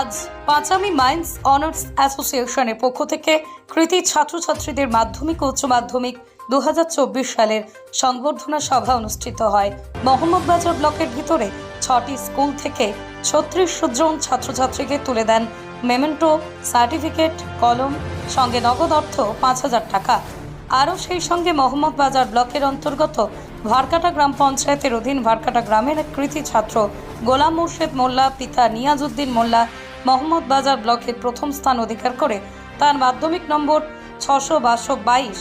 আজ Panchami mines honours অ্যাসোসিয়েশনের পক্ষ থেকে কৃতি ছাত্রছাত্রীদের মাধ্যমিক উচ্চ মাধ্যমিক দু সালের সংবর্ধনা সভা অনুষ্ঠিত হয়। মোহাম্মদবাজার ব্লকের ভিতরে ছটি স্কুল থেকে ছত্রিশ জন ছাত্রছাত্রীকে তুলে দেন মেমেন্টো, সার্টিফিকেট, কলম, সঙ্গে নগদ অর্থ পাঁচ হাজার টাকা। আরও সেই সঙ্গে মোহাম্মদবাজার ব্লকের অন্তর্গত ভারকাটা গ্রাম পঞ্চায়েতের অধীন ভারকাটা গ্রামের এক কৃতি ছাত্র গোলাম মুর্শেদ মোল্লা, পিতা নিয়াজউদ্দিন মোল্লা মোহাম্মদ বাজার ব্লকের প্রথম স্থান অধিকার করে। তার মাধ্যমিক নম্বর ছশো বারোশো বাইশ।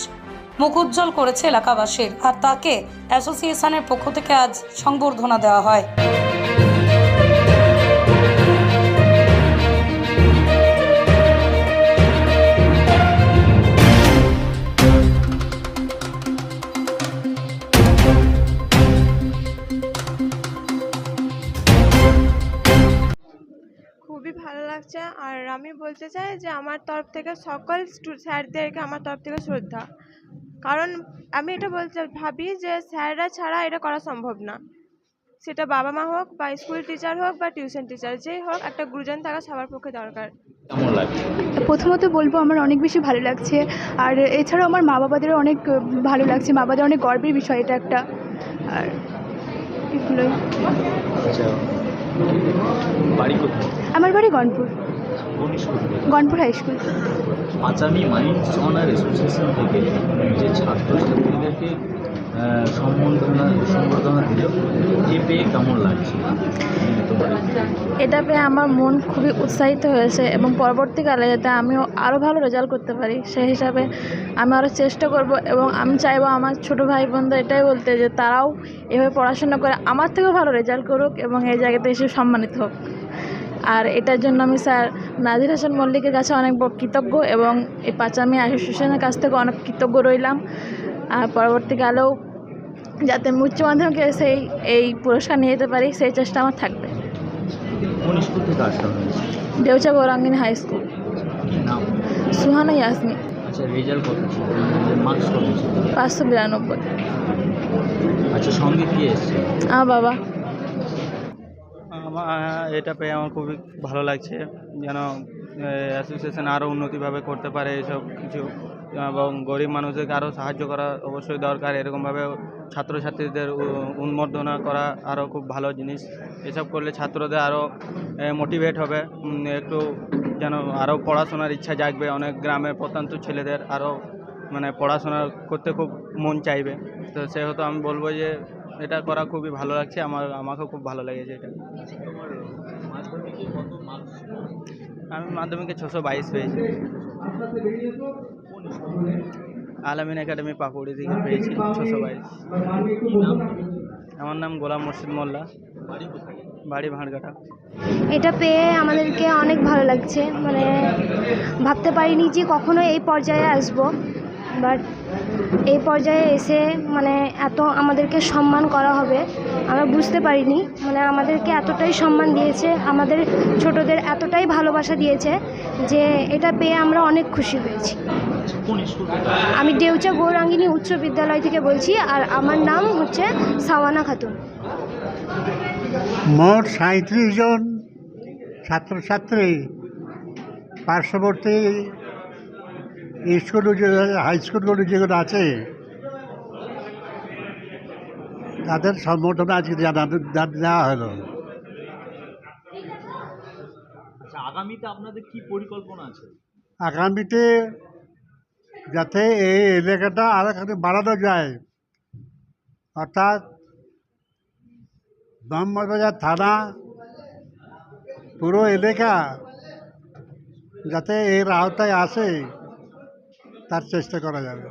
মুখ উজ্জ্বল করেছে এলাকাবাসীর। আর তাকে অ্যাসোসিয়েশনের পক্ষ থেকে আজ সংবর্ধনা দেওয়া হয়। খুবই ভালো লাগছে। আর আমি বলতে চাই যে আমার তরফ থেকে সকল স্যারদেরকে আমার তরফ থেকে শ্রদ্ধা। কারণ আমি এটা বলতে ভাবি যে স্যাররা ছাড়া এটা করা সম্ভব না। সেটা বাবা মা হোক বা স্কুল টিচার হোক বা টিউশন টিচার যেই হোক একটা গুরুজন থাকা সবার পক্ষে দরকার। প্রথমত বলব আমার অনেক বেশি ভালো লাগছে। আর এছাড়াও আমার মা বাবাদেরও অনেক ভালো লাগছে। মা বাবাদের অনেক গর্বের বিষয় এটা একটা। আর এগুলোই। আচ্ছা। বাড়ি কোথায়? আমার বাড়ি গনপুর কোন স্কুল? Ganpur high school. আজ আমি মাইন্ডস অনার অ্যাসোসিয়েশন থেকে যে ছাত্রছাত্রীদেরকে আহ, সম্বর্ধনা সম্বর্ধনা দিল। এ পেয়ে কেমন লাগছে? এটা পেয়ে আমার মন খুবই উৎসাহিত হয়েছে এবং পরবর্তীকালে যাতে আমিও আরও ভালো রেজাল্ট করতে পারি সেই হিসাবে আমি আরও চেষ্টা করব এবং আমি চাইব আমার ছোটো ভাই বোনদের এটাই বলতে যে তারাও এভাবে পড়াশোনা করে আমার থেকেও ভালো রেজাল্ট করুক এবং এই জায়গাতে এসে সম্মানিত হোক। আর এটার জন্য আমি স্যার নাজির হাসান মল্লিকের কাছে অনেক কৃতজ্ঞ এবং এই পাঁচামি অ্যাসোসিয়েশনের কাছ থেকে অনেক কৃতজ্ঞ রইলাম। আর পরবর্তীকালেও যাতে উচ্চ মাধ্যমিকে সেই এই পুরস্কার নিয়ে যেতে পারি সেই চেষ্টা আমার থাকবে। Deucha Gaurangini high school. Suhana Yasmin. আচ্ছা রেজাল্ট কত ছিল? মার্কস কত ছিল? পাঁচশো বিরানব্বই। আচ্ছা সঙ্গে কি এসছে? আমার বাবা। আমার এটা পেয়ে আমার খুবই ভালো লাগছে যেন অ্যাসোসিয়েশন আরও উন্নতিভাবে করতে পারে এসব কিছু। এবং গরিব মানুষদেরকে আরও সাহায্য করা অবশ্যই দরকার। এরকমভাবে ছাত্রছাত্রীদের উ- উন্মর্দনা করা আরও খুব ভালো জিনিস। এসব করলে ছাত্রদের আরও মোটিভেট হবে। একটু যেন আরও পড়াশোনার ইচ্ছা জাগবে। অনেক গ্রামের প্রত্যন্ত ছেলেদের আরও মানে পড়াশোনা করতে খুব মন চাইবে। তো সেহেতু আমি বলব যে এটা করা খুবই ভালো লাগছে। আমার আমাকেও খুব ভালো লেগেছে এটা। তোমার মাধ্যমিকে কত মার্কস আমি মাধ্যমিকে ছশো বাইশ পেয়েছি। আলামিন একাডেমি পাকুড়ি থেকে পেয়েছি ছশো বাইশ। আমার নাম গোলাম মুর্শিদ মোল্লা। বাড়ি ভাঁড়ঘাটা। এটা পেয়ে আমাদেরকে অনেক ভালো লাগছে। মানে ভাবতে পারিনি যে কখনো এই পর্যায়ে আসব। বাট এই পর্যায়ে এসে মানে এত আমাদেরকে সম্মান করা হবে, আমরা বুঝতে পারিনি। মানে আমাদেরকে এতটাই সম্মান দিয়েছে, আমাদের ছোটদের এতটাই ভালোবাসা দিয়েছে যে এটা পেয়ে আমরা অনেক খুশি হয়েছি। আমি ডেউচা গৌরাঙ্গিনী উচ্চ বিদ্যালয় থেকে বলছি, আর আমার নাম হচ্ছে সাওয়ানা খাতুন। মোট সাঁত্রিশ জন ছাত্রছাত্রী পার্শ্ববর্তী স্কুল যে হাই স্কুলগুলো যেগুলো আছে তাদের সম্বর্ধনা আজকে জানানো দেওয়া হলো। আচ্ছা আগামীতে আপনাদের কি পরিকল্পনা আছে? আগামীতে যাতে এই এলাকাটা খালি বাড়ানো যায় অর্থাৎ মোহাম্মদবাজার থানা পুরো এলাকা যাতে এর আওতায় আসে তার চেষ্টা করা যাবে।